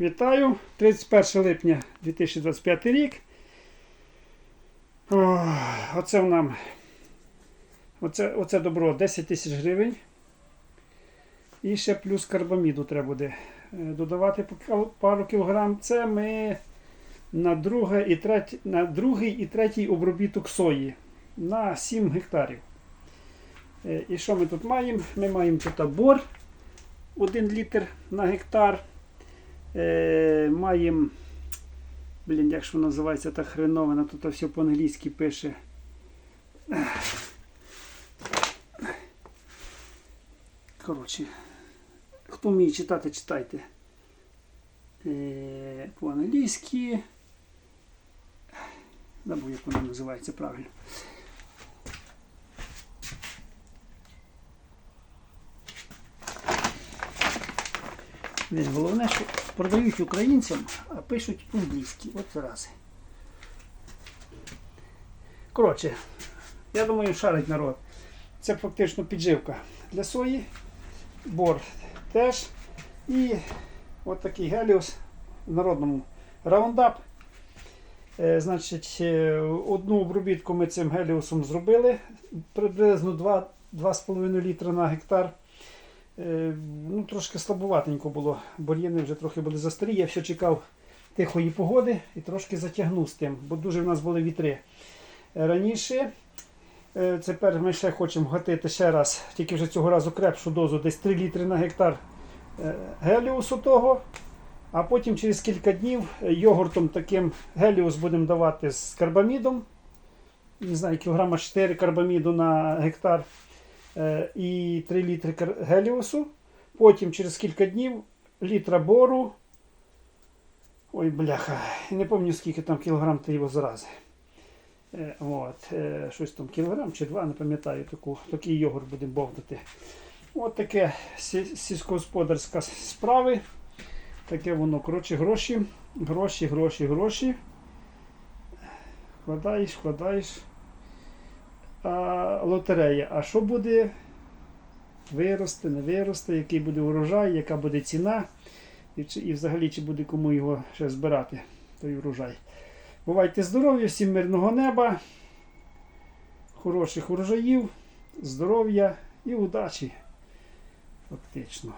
Вітаю! 31 липня 2025 рік. О, оце нам. Оце, оце добро 10 тисяч гривень. І ще плюс карбаміду треба буде е, додавати пару кілограм. Це ми на, друге і третє, на другий і третій обробіток сої на 7 гектарів. Е, І що ми тут маємо? Ми маємо тут бор 1 літр на гектар. Е, маємо, блін, як ж воно називається та хреновина, тут все по-англійськи пише. Коротше, хто вміє читати, читайте. Е, по-англійськи. Забув, як воно називається правильно. Блін, Головне, що продають українцям, а пишуть англійські. От зарази. Коротше, я думаю, шарить народ. Це фактично підживка для сої, бор теж. І от такий геліус в народному раундап. Е, значить, е, одну обробітку ми цим геліусом зробили приблизно 2 2,5 літра на гектар. Е, ну, трошки слабуватенько було. Бур'яни вже трохи були застарі. Я все чекав тихої погоди і трошки затягнув з тим, бо дуже в нас були вітри. Раніше, тепер ми ще хочемо гатити ще раз, тільки вже цього разу крепшу дозу, десь 3 літри на гектар е, геліусу того. А потім через кілька днів е, йогуртом таким геліус будемо давати з карбамідом. Не знаю, кілограма 4 карбаміду на гектар і 3 літри геліусу. Потім через кілька днів літра бору. Ой, бляха, не пам'ятаю скільки там кілограм та його зарази. Е, От, е, щось там кілограм чи два, не пам'ятаю такий йогурт будемо бовдати. От таке сільськогосподарська справи. Таке воно, коротше, гроші, гроші, гроші, гроші. Вкладаєш, вкладаєш. Лотерея. А що буде? Виросте, не виросте, який буде урожай, яка буде ціна, і, і взагалі чи буде кому його ще збирати, той урожай. Бувайте здорові, всім мирного неба, хороших урожаїв, здоров'я і удачі. Фактично.